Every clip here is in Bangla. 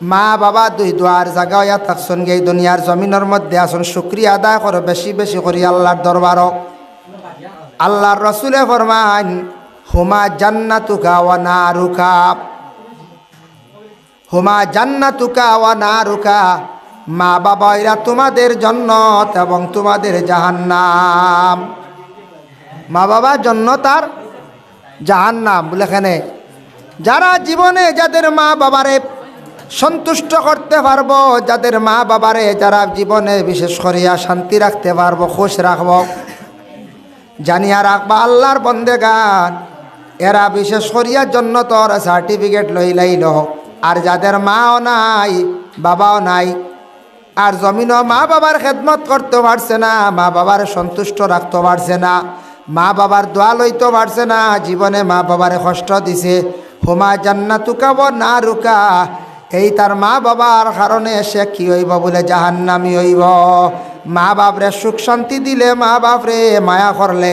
মা বাবা দুই দুয়ার জাগা হইয়া থাকছন গে দুনিয়ার জমিনের মধ্যে আসুন শুক্রিয়া আদায় করো, বেশি বেশি করি আল্লাহর দরবারও। আল্লাহর রসুলে ফরমান হুমা জান্নাতুকা ওয়া নারুকা। হুমা জান্নাতুকা ওয়া নারুকা। মা বাবা এরা তোমাদের জন্নত এবং তোমাদের জাহান্নাম। মা বাবা জন্নত আর জাহান্নাম বলে এখানে যারা জীবনে যাদের মা বাবারে সন্তুষ্ট করতে পারব, যাদের মা বাবারে যারা জীবনে বিশেষ করিয়া শান্তি রাখতে পারব, খুশ রাখব। জানিয়া রাখবা আল্লাহর বন্দেগান এরা বিশেষ করিয়া জন্য তোর সার্টিফিকেট লই লাইল। আর যাদের মাও নাই, বাবাও নাই, আর জমিনও মা বাবার খেদমত করতে পারছে না, মা বাবার সন্তুষ্ট রাখতে পারছে না, মা বাবার দোয়া লইতে পারছে না, জীবনে মা বাবারে কষ্ট দিছে। হুমা জান্নাতুকা না রুকা এই তার মা বাবার কারণে সে কি হইব বলে জাহান্নামি হইব? মা বাপরে সুখ শান্তি দিলে মা বাপরে মায়া করলে,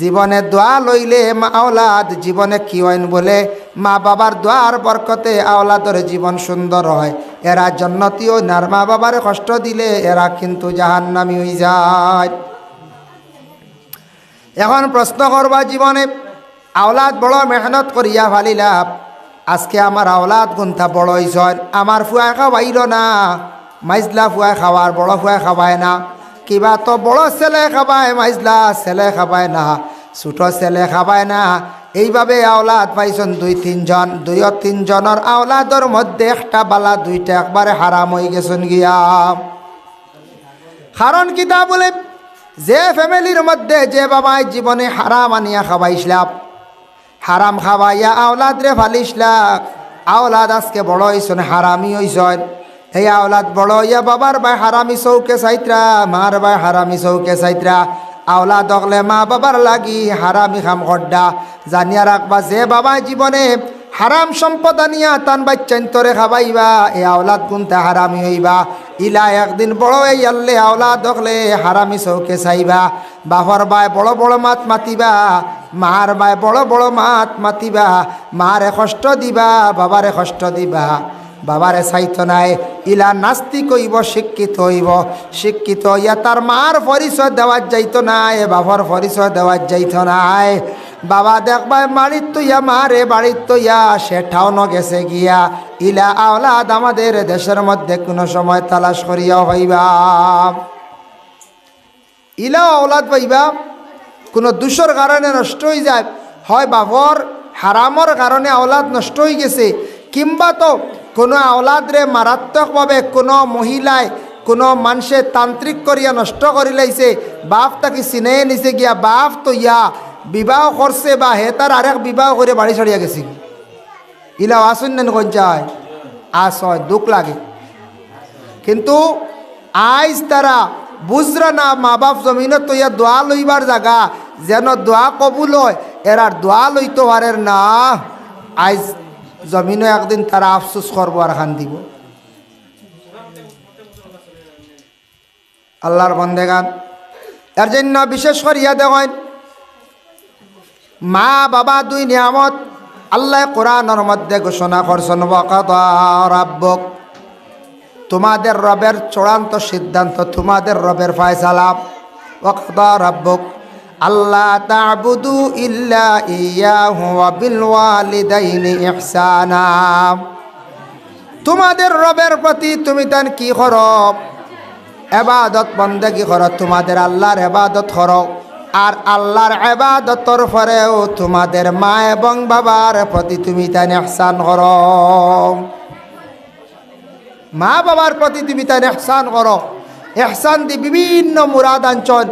জীবনে দোয়া লইলে মা আওলাদ, জীবনে কি হইন বলে? মা বাবার দোয়ার বরকতে আওলাদর জীবন সুন্দর হয়। এরা জন্নতিও নার মা বাবারে কষ্ট দিলে এরা কিন্তু জাহান্নামি হয়ে যায়। এখন প্রশ্ন করবা জীবনে, আওলাদ বড় মেহনত করিয়া ফালিলাম আজকে আমার আওলাদ গুন্থা বড় হয়েছেন আমার ফুয়া খাওয়াইল না, মাইজলা ফুয়া খাওয়ার, বড় ফুয়া খাওয়ায় না। কিবা তো বড় ছেলে খাবায় মাইজলা ছেলে খাবায় না, ছোট ছেলে খাবায় না। এইভাবে আওলাদ পাইছেন দুই তিনজন দুই তিনজনের আওলাদর মধ্যে একটা বালা দুইটা একবারে হারাম হয়ে গেছেন গিয়া। কারণ কিতা বলে, যে ফ্যামিলির মধ্যে যে বাবাই জীবনে হারাম আনিয়া খাওয়াইছিলাম হারাম খাওয়াইয়া আওলাদ রে ফালিসলা আওলাদ আজকে বড় হইছন হারামি হইছন। এই আওলাদ বড় হইয়া বাবার বাই হারামি চৌকে চাইত্রা মার বাই হারামি চৌকে চাইত্রা আওলাদ অকলে মা বাবার লাগি হারামি খাম খড্ডা জানিয়া রাখবা, যে বাবাই জীবনে হারাম সম্পদ আনিয়া তান বাচ্চান্তরে খাবাইবা এ আওলাদ গুনতে হারামি হইবা। ইলা একদিন বড় এই আল্লে আওলাদ হকলে হারামি চৌকে চাইবা বাহর বাই বড় বড় মাত মাতিবা। মার বাই বড় বড় মাত মাতিবা মারে কষ্ট দিবা বাবারে কষ্ট দিবা। বাবারে চাইতো নাই, ইলা নাস্তি কইব, শিক্ষিত হইব। শিক্ষিত ইয়া তার মার পরিচয় দেওয়ার যাইতো নাই বাবার পরিচয় দেওয়ার যাইতো নাই। বাবা দেখবা বাড়ির তুইয়া মারে বাড়ির তুইয়া সেটাও ন গেছে গিয়া। ইলা আওলাদ আমাদের দেশের মধ্যে কোনো সময় তালাশ করিয়া হইবা। ইলা আওলাদ পাইবা কোনো দুশোর কারণে নষ্ট হয়ে যায়। হয় বাবর হারামর কারণে আওলাদ নষ্ট হয়ে গেছে। কিংবা তো কোনো আওলাদরে মারাত্মকভাবে কোনো মহিলায় কোনো মানুষে তান্ত্রিক করিয়া নষ্ট করে লাইছে বাপ তাকে চিনে নিছে গিয়া, বাপ, তো ইয়া বিবাহ করছে বা হে তার আরেক বিবাহ করে বাড়ি ছাড়িয়া গেছে ইলা আসুন নেন কঞ্চায় আস হয় দুঃখ লাগে। কিন্তু আইজ তারা বুঝরা না মা বাপ জমিনত তো ইয়া দোয়া লইবার জায়গা যেন দোয়া কবুল হয়, এরার দোয়া লইতে পারের না। আইজ জমিনে একদিন তারা আফসোস করব আর খান দিব। আল্লাহর বন্দেগান। এর জন্য বিশেষ করিয়া দেখেন মা, বাবা দুই নিয়ামত, আল্লাহ কোরআনের মধ্যে ঘোষণা করছেন রাব্বক। তোমাদের রবের চূড়ান্ত সিদ্ধান্ত, তোমাদের রবের ফয়সালা। রাব্বুক আল্লাহ তা'বুদু ইল্লা ইয়াহু ওয়া বিল ওয়ালিদাইনি ইহসানা। তোমাদের রবের প্রতি তুমি তান কি করো? এবাদত বন্দেগি করো, তোমাদের আল্লাহর এবাদত করো। আর আল্লাহর এবাদতর পরেও তোমাদের মা এবং বাবার প্রতি তুমি তান ইহসান করো। মা বাবার প্রতি তুমি তাই এহসান করো। এহসান দি বিভিন্ন মুরাদাঞ্চল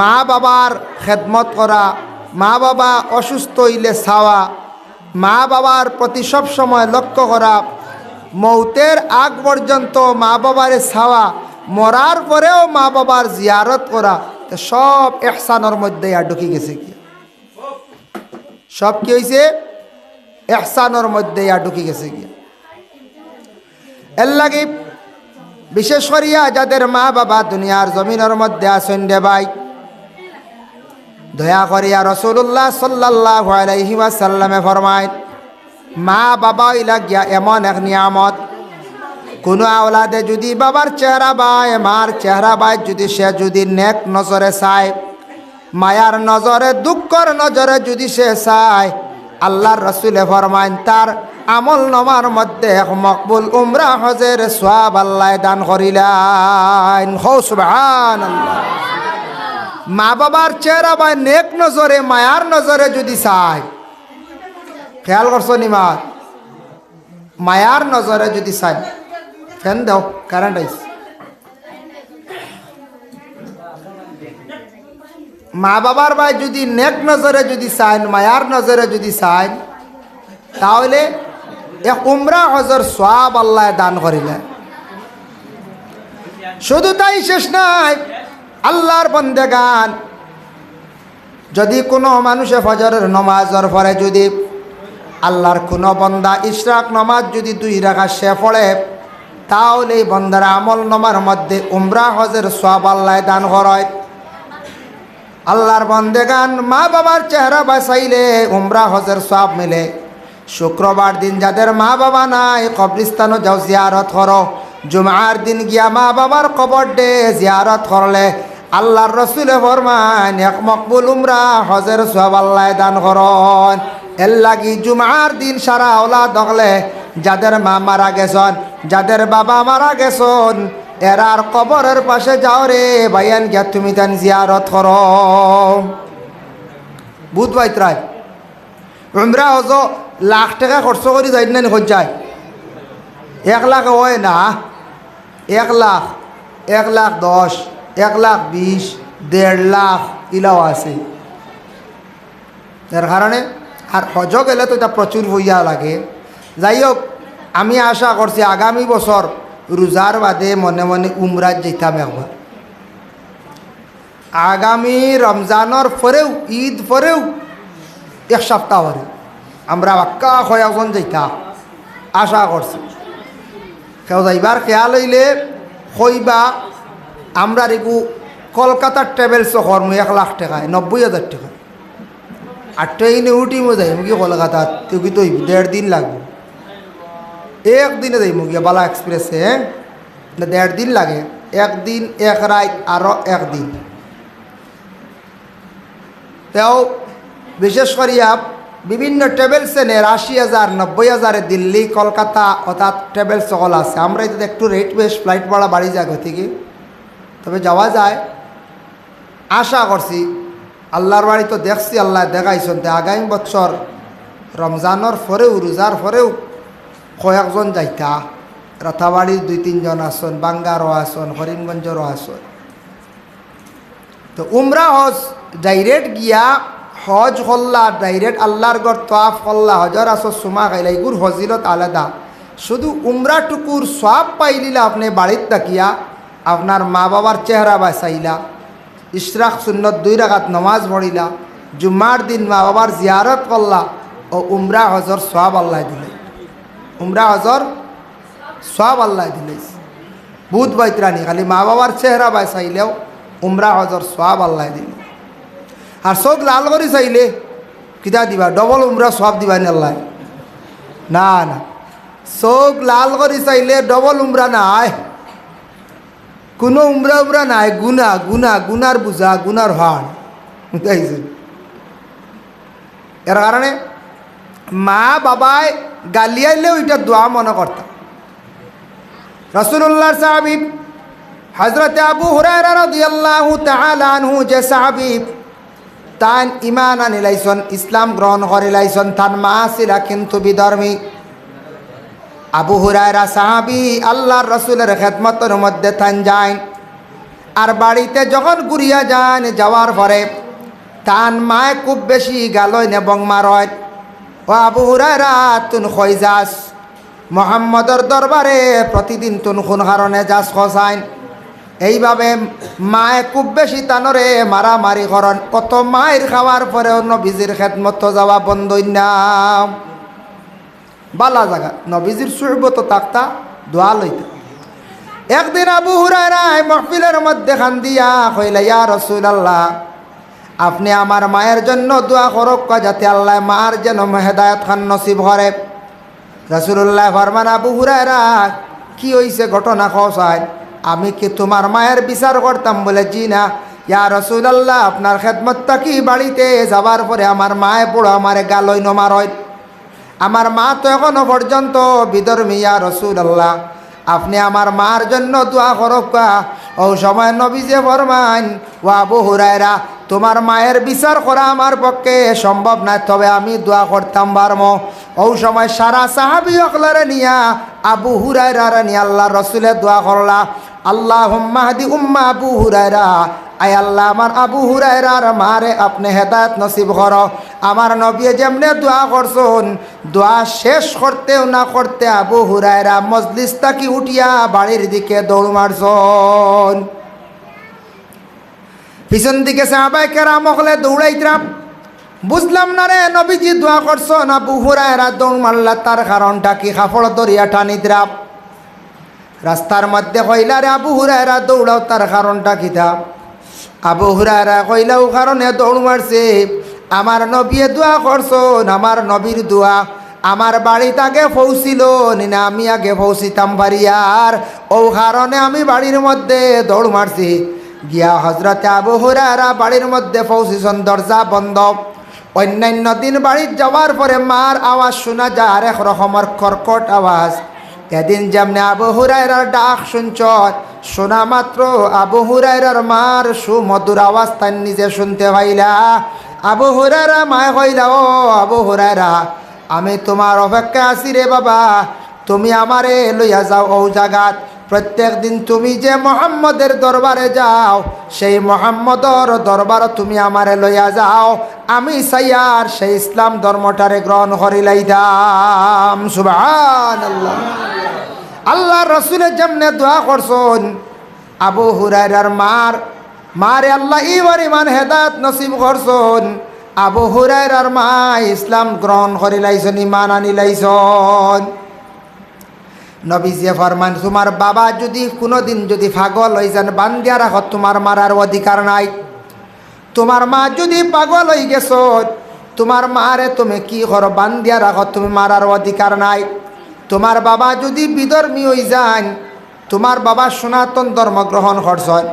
মা বাবার খেদমত করা, মা বাবা অসুস্থ হইলে ছাওয়া, মা বাবার প্রতি সব সময় লক্ষ্য করা। মৌতের আগ পর্যন্ত মা বাবারে ছাওয়া, মরার পরেও মা বাবার জিয়ারত করা সব এহসানের মধ্যে আর ঢুকে গেছে কি? সব কি হয়েছে এহসানের মধ্যে আর ঢুকে গেছে গিয়া এর লাগে বিশেষ করিয়া যাদের মা বাবা দুনিয়ার জমিনের মধ্যে আসেন দে ভাই, দয়া করিয়া রসুল্লাহ সাল্লাহ আলাইহিমা সাল্লামে ফরমায় মা বাবা ইলা গিয়া এমন এক নিয়ামত, কোনো আওলাদে যদি বাবার চেহারা বায় মার চেহারা বায় যদি সে যদি নেক নজরে চায়, মায়ার নজরে, দুঃখর নজরে যদি সে চায়, আল্লাহর রসুলে ফরমাইন, তার আমল নমার মধ্যে মকবুল উমরা হজের সোয়াব আল্লাহ দান করিলেন। মা বাবার চেহারা বা নেক নজরে, মায়ার নজরে যদি চায়, খেয়াল করছ নিমাত মায়ার নজরে যদি চায় ফ্যান দাও কারেন্ট আইস মা বাবার ভাই যদি নেক নজরে যদি চান মায়ার নজরে যদি চান তাহলে এক উমরা, হজর সব আল্লাহ দান করিলেন শুধু তাই শেষ নাই, আল্লাহর বন্দে গান। যদি কোনো মানুষে ফজরের নমাজর পরে যদি আল্লাহর কোনো বন্দা ইশরাক নমাজ যদি দুই রাখা সে পড়ে, তাহলে এই বন্দার আমল নমার মধ্যে উমরা, হজের সব আল্লাহ দান করায়। আল্লাহর বন্দেগান মা বাবার চেহারা বাঁচাইলে উমরা, হজের সব মিলে। শুক্রবার দিন যাদের মা বাবা নাই কবরিস্তানও যাও, জিয়ারত করো। জুমার দিন গিয়া মা বাবার কবর ডে জিয়ারত করলে আল্লাহর রসুলে ফরমান এক মকবুল উমরা, হজের সব আল্লাহ দান করন। এর লাগি জুমার দিন সারা ওলা দখলে যাদের মা মারা গেছন, যাদের বাবা মারা গেছন এরার কবরের পাশে যাও রে ভাইয়ান গিয়া তুমি তান জিয়ারত কর। বুধ বাইত্রায় উমরা হজ লাখ টাকা খরচ করি যাই না যায়? এক লাখ হয় না। এক লাখ এক লাখ দশ, এক লাখ বিশ, দেড় লাখ ইলাও আছে। এর কারণে আর হজ গেলে তো এটা প্রচুর বইয়া লাগে। যাই হোক আমি আশা করছি আগামী বছর রোজার বাদে মনে মনে উমরাত যেতাম একবার আগামী রমজানের পরেও ঈদ পরেও এক সপ্তাহ পরে আমরা বাক্কা কয়েকজন যাইতাম আশা করছি। কেউ যাইবার খেয়াল হইলে কইবা আমরা রেগু কলকাতার ট্রাভেলস কর্ম এক লাখ টাকায়, নব্বই হাজার টাকা আর ট্রেনে উঠিমো যাই কি কলকাতার তুই কি তুই দেড় দিন লাগবে। একদিনে যাই মুগিয়া বালা এক্সপ্রেসে হ্যাঁ? দেড় দিন লাগে। একদিন এক রাত আরও একদিন তেও বিশেষ করিয়া বিভিন্ন ট্রাভেলস এনে আশি হাজার, নব্বই হাজারে দিল্লি, কলকাতা, অর্থাৎ ট্রাভেল সকল আছে। আমরা এতে একটু রেট বেশ ফ্লাইট ভাড়া বাড়ি যায় থেকে তবে যাওয়া যায়। আশা করছি, আল্লাহর বাড়ি তো দেখছি, আল্লাহ দেখাইছেন তে আগামী বছর রমজানের পরেও, রোজার পরেও কয়েকজন যাইতা। রাথাবাড়ির দুই, তিনজন আসন বাঙ্গারও আসন করিমগঞ্জেরও আসন তো উমরা হজ ডাইরেক্ট গিয়া হজ হল্লা ডাইরেক্ট আল্লাহর গড় তোয়াফ হল্লা হজর আসর সুমা খাইলা এগুর হজিলত আলাদা। শুধু উমরা টুকুর সব পাইলিলা আপনি বাড়ির তাকিয়া আপনার মা বাবার চেহারা বাঁচাইলা। ইশরাক, সুন্নত দুই রাখাত নমাজ পড়িলা, জুম্মার দিন মা বাবার জিয়ারত করলা ও উমরা হজর সব আল্লাহ দিলে। উমরা হজর সব আল্লাহ দিলে। বুধ বাইত্রানি খালি মা বাবার চেহারা বাঁচাইলেও উমরা হজর সব আল্লাহ দিলে। আর চোখ লাল করে চাইলে কিতা দিবা? ডবল উমরা সব দিবা নি আল্লাহ। না না। চোখ লাল করে চাইলে ডবল উমরা নাই। কোনো উমরা উমরা নাই। গুনা গুনা গুনার বুঝা গুনার হাড় বুঝাইছে এর কারণে মা বাবায় গালিয়াইলেও এটা দোয়া মনে করতাম রসুল্লাহ সাহাবিব হজরত আবু হুরায়রা রাদিয়াল্লাহু তাআলা যে সাহাবিব তান ইমান আনিলাইছন ইসলাম গ্রহণ করিলাইছন তান মা ছিলা কিন্তু বিধর্মী। আবু হুরায়রা সাহাবি আল্লাহর রসুলের খেদমতের মধ্যে থান যান আর বাড়িতে যখন ঘুরিয়া যান, যাওয়ার পরে তান মায় খুব বেশি গালইন এবং মারয়। ও আবু হুরায়রা, তুন খই যাস। মোহাম্মদর দরবারে প্রতিদিন তুন কোন কারণে যাস খসাইন এইভাবে মায়ে খুব বেশি তানরে মারামারি করন। কত মায়ের খাওয়ার পরে নবীজির খেদমত যাওয়া বন্ধই না। বালা জায়গা। নবীজির সুরবত তাকতা দোয়া লইতে। একদিন আবু হুরায় মহফিলের মধ্যে খান দিয়া কইলা, ইয়া রসুল আল্লাহ আপনি আমার মায়ের জন্য দোয়া করক যাতে আল্লাহ মার যেন হেদায়ত খান নসিব করে। রসুল্লাহ ফরমান, আবু হুরায়রা, কি হয়েছে ঘটনা খসায় আমি কি তোমার মায়ের বিচার করতাম বলে জি না ইয়া রসুলাল্লাহ, আপনার খেদমতটা কি? বাড়িতে যাবার পরে আমার মায়ে পুরো আমার গালই নমারয় আমার মা তো এখনও পর্যন্ত বিধর্মী, ইয়া রসুলাল্লাহ। আপনি আমার মার জন্য দোয়া করক্কা ও সময় নবীজে ফরমান ও আবু হুরায়রা, তোমার মায়ের বিচার করা আমার পক্ষে সম্ভব না তবে আমি দোয়া করতাম বারম। ও সময় সারা সাহাবি অকলারে নিয়া, আবু হুরায়রা নিয়ে আল্লাহ রসুলে দোয়া করলা। আল্লাহ হুম্মাহাদি উম্মা আবু হুরায়রা। আয় আল্লাহ, আমার আবু হুরায়রার মারে আপনি হেদায়ত নসিব কর। আমার নবী যেমনে দোয়া করছুন, দোয়া শেষ করতেও না করতে আবু হুরায়রা মজলিস তাকি উঠিয়া বাড়ির দিকে দৌড় মারছন? পিছন দিকে সাহাবাই কেরাম হলে দৌড়াইতরাম বুঝলাম না রে, নবীজি দোয়া করছন, আবু হুরায়রা দৌড় মারলা তার কারণটা কি? কাপড় দরিয়া টানিতরাম রাস্তার মধ্যে কইলা রে আবু হুরায়রা দৌড়াও, তার কারণটা কিতা আবু হুরায়রা কইলাও কারণে দৌড় মারছে আমার নবীয়ে দোয়া করছন, আমার নবীর দোয়া। আমার বাড়িতে আগে পৌঁছিল না আমি আগে পৌঁছিতাম বাড়িয়ার। ও কারণে আমি বাড়ির মধ্যে দৌড় মারছি গিয়া হজরতে আবু হুরায়রা বাড়ির মধ্যে পৌঁছিছন দরজা বন্ধ। অন্যান্য দিন বাড়ির যাওয়ার পরে মার আওয়াজ শোনা যায় আর এক রকমের কর্কট আওয়াজ। এদিন যেমনি আবু হুরায়রার ডাক শুনছ, শোনা মাত্র আবু হুরায়রার মার সুমধুর আওয়াজ তার নিজে শুনতে পাইলা। আবু হুরায়রা মায় হইলা ও আবু হুরায়রা, আমি তোমার অপেক্ষা আছি রে বাবা। তুমি আমারে লইয়া যাও ও জাগাত প্রত্যেক দিন তুমি যে মোহাম্মদের দরবারে যাও, সেই মোহাম্মদর দরবার তুমি আমারে লইয়া যাও। আমি সাইয়ার সেই ইসলাম ধর্মটারে গ্রহণ করিলাইতাম। সুবান আল্লাহ আল্লাহ রসুলের যেমনে দোয়া করছন, আবু হুরাইরার মার, মারে আল্লাহ ইবার ইমান হেদায়ত নসিব করছন। আবু হুরাইরার মা ইসলাম গ্রহণ করিলাইছন, ইমান আনিলাইছন। নবীজিয়ে ফরমান তোমার বাবা যদি কোনো দিন যদি পাগল হয়ে যান, বান্দিয়া রাখো তোমার মারার অধিকার নাই। তোমার মা যদি পাগল হয়ে গেছ, তোমার মারে তুমি কি করো? বান্দিয়া রাখো তুমি মারার অধিকার নাই। তোমার বাবা যদি বিধর্মী হয়ে যান, তোমার বাবা সনাতন ধর্ম গ্রহণ করছন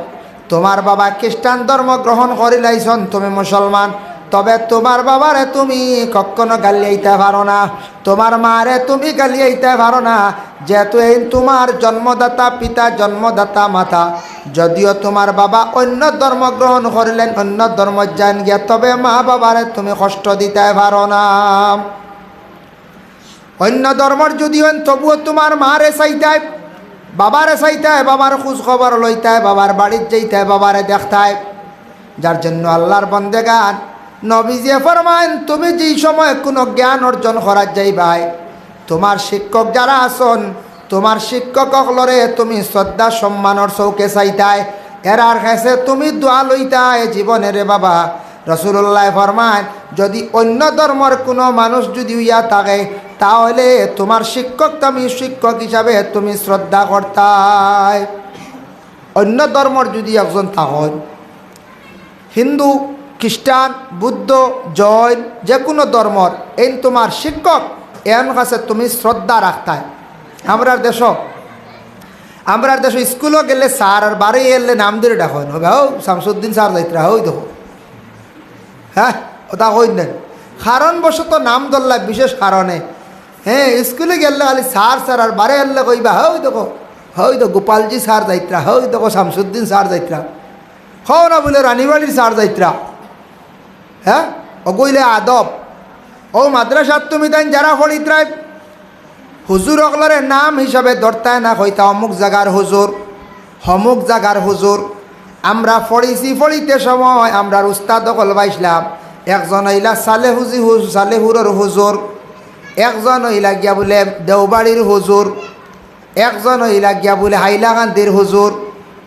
তোমার বাবা খ্রিস্টান ধর্ম গ্রহণ করিলাইছন, তুমি মুসলমান। তবে তোমার বাবারে তুমি কখনো গালিয়াইতে পারো না। তোমার মারে তুমি গালিয়াইতে পারো না। যেহেতু এই তোমার জন্মদাতা পিতা, জন্মদাতা মাতা। যদিও তোমার বাবা অন্য ধর্ম গ্রহণ করিলেন, অন্য ধর্ম জান গিয়া, তবে মা বাবারে তুমি কষ্ট দিতে পারো না। অন্য ধর্মর যদি হন তবুও তোমার মারে চাইতায় বাবারে চাইতায় বাবার খোঁজ খবর লইতায় বাবার বাড়ির যাইতায় বাবারে দেখতায় যার জন্য আল্লাহর বন্দেগান নবীজিয়ে ফরমান তুমি যেই সময় কোনো জ্ঞান অর্জন করার যাইবাই, তোমার শিক্ষক যারা আসন তোমার শিক্ষক লরে তুমি শ্রদ্ধা সম্মানর চৌকে চাইতাই, এরার কাছে তুমি দোয়া লইতায় জীবনে রে বাবা। রসুল্লাহ ফরমান যদি অন্য ধর্মর কোনো মানুষ যদি ইয়া থাকে, তাহলে তোমার শিক্ষক তুমি শিক্ষক হিসাবে তুমি শ্রদ্ধা করতায় অন্য ধর্মর যদি একজন থাকন, হিন্দু খ্রিস্টান, বুদ্ধ, জৈন যে কোনো ধর্মর, এন তোমার শিক্ষক, এন কাছে তুমি শ্রদ্ধা রাখতায় আমরার দেশ আমরার দেশ স্কুলও গেলে স্যার আর বাড়ি এলে নাম ধরে ডাকন হবে হও শামসুদ্দিন স্যার যাইতরা, হই দেখো। হ্যাঁ ওটা হই নেন। কারণবশত নাম ধরলা বিশেষ কারণে। হ্যাঁ স্কুলে গেলে খালি স্যার স্যার আর বারে এলে কইবা, হই দেখো, হই তো গোপালজি স্যার যাইত্রা, হই দেখো, শামসুদ্দিন স্যার যাইত্রা, হও না বলে রানীবাড়ির স্যার যাইত্রা। হ্যাঁ? অগইলে আদব। ও মাদ্রাসার তুমি তাই যারা ফলিত্রায় হুজুর অকলরে নাম হিসাবে ধরতায় না হইতা অমুক জাগার হুজুর, হমুক জাগার হুজুর। আমরা ফড়িছি ফড়িতে সময়, আমরা উস্তাদ অকল পাইছিলাম একজন হইলা সালে হুজি হুজ সালেহুরর হুজুর। একজন হইলা গিয়া বলে দেওবাড়ির হুজুর। একজন হইলা গিয়া বলে হাইলাকান্দির হুজুর।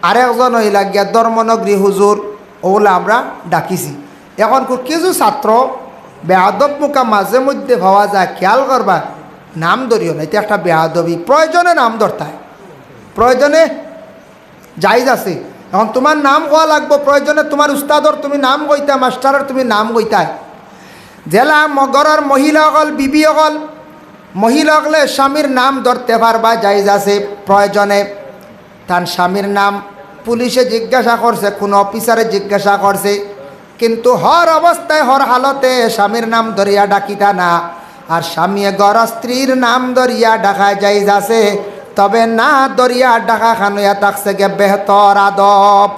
আরেকজন হইলা গিয়া ধর্মনগরী হুজুর। ওগুলো আমরা ডাকিছি। এখন কিছু ছাত্র বেয়াদব মুখা মাঝে মধ্যে ভাবা যায়, খেয়াল করবা, নাম ধরিও না। এটা একটা বেয়াদবি। প্রয়োজনে নাম ধরতায়। প্রয়োজনে জায়জ আছে। এখন তোমার নাম হওয়া লাগবো? প্রয়োজনে তোমার উস্তাদর তুমি নাম গইতা মাস্টারের তুমি নাম গইতায় জেলা মগরের মহিলা অকল, বিবি অকল, মহিলা হলে স্বামীর নাম ধরতে পারবা যাইজ আছে। প্রয়োজনে তার স্বামীর নাম পুলিশে জিজ্ঞাসা করছে, কোনো অফিসারে জিজ্ঞাসা করছে। কিন্তু হর অবস্থায়, হর হালতে স্বামীর নাম ধরিয়া ডাকিতা না। আর স্বামী গড় স্ত্রীর নাম ধরিয়া ডাকা যাই আছে তবে না দরিয়া ডাকা খানুয়া তাকছে গে বেহতর আদব।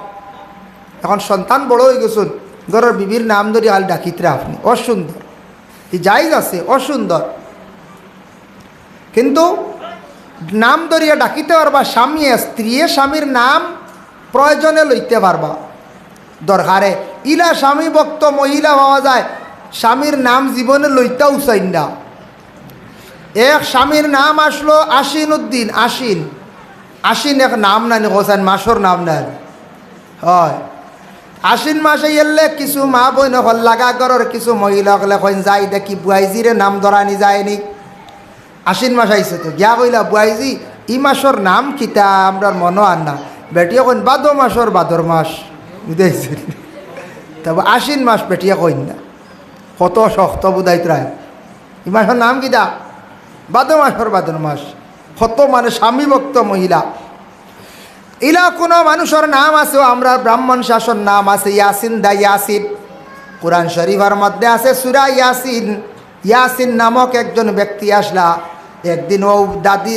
এখন সন্তান বড় হয়ে গেছুন ঘরের বিবির নাম ধরি হাল ডাকিতরা আপনি। অসুন্দর। ই জায়জ আছে অসুন্দর। কিন্তু নাম ধরিয়া ডাকিতে পারবা, স্বামী স্ত্রী স্বামীর নাম প্রয়োজনে লইতে পারবা। দরকারে ইলা স্বামী ভক্ত মহিলা পাওয়া যায়, স্বামীর নাম জীবনে লইতেও চাই না। এক স্বামীর নাম আসলো আশিন উদ্দিন, আশিন। আশিন এক নাম নানি হোসেন মাসর নাম নেন হয়। আশ্বিন মাসে এলে কিছু মা বইন হল লাগা ঘরের কিছু মহিলা হলে কইন, যাই দেখি বুয়াইজিরে নাম ধরানি যায়নি। আশ্বিন মাস আইসে তো, গিয়া কইলা, বুয়াইজি, ই মাসর নাম কিতা? আমরা মনো আর না। বেটিয়া কইন, বাদো মাসর, বাদর মাস। বুঝাইছে তবে আশ্বিন মাস বেটিয়া কইন না। কত শক্ত বুধাইত রায়। ই মাসের নাম কিতা বাদো মাসর বাদর মাস। কত মানে স্বামী ভক্ত মহিলা। ইলা কোনো মানুষের নাম আছে আমরা ব্রাহ্মণ শাসন নাম আছে, ইয়াসিন দা ইয়াসিন। কোরআন শরীফের মধ্যে আছে সুরা ইয়াসিন। ইয়াসিন নামক একজন ব্যক্তি আসলা। একদিন ও দাদি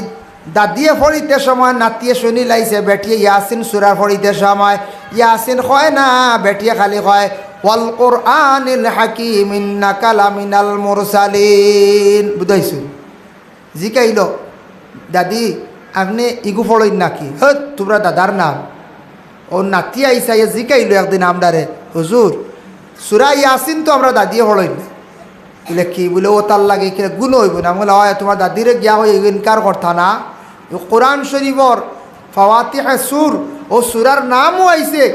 দাদিয়ে ফড়িতে সময়, নাতিয়ে শুনি লাইছে, বেটিয়ে ইয়াসিন সুরা ফড়িতে সময়। ইয়াসিন কয়, না, বেটিয়ে খালি কয়, ওয়াল কোরআনিল হাকিম, ইন্নাকা লামিনাল মুরসালিন বুঝাইছো জিকাইল দাদি, আপনি ইগু ফড়ইন নাকি? হ তোমরা দাদার নাম। ও নাতি আইসা ইয়ে জিকাইল একদিন আমরারে হুজুর সুরা ইয়াসিন তো আমরা দাদিয়ে ফড়ইন বলে কি, বলে ও তার লাগে গুণ হইব না? বলে হয় তোমার দাদিরে গিয়া হয়ে ইনকার করতা না? কোরআন শরীফর ফওয়াতি সুর, ও সুরার নামও আইছে।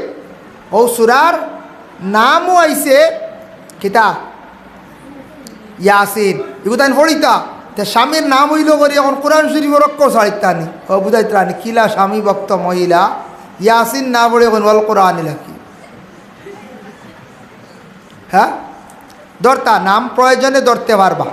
ও সুরার নামও আইছে কিতা? ইয়াসিন। তাই ফড়িতা তে স্বামীর নাম হইল করি এখন কোরআন শরীফ রক্ষ ছাড়িতানি ও বুঝাইতানি কিলা স্বামী ভক্ত মহিলা? ইয়াসিন না পড়ে এখন বল কোরআন লাকি হ্যাঁ? ধরতা, নাম প্রয়োজনে ধরতে পারবা।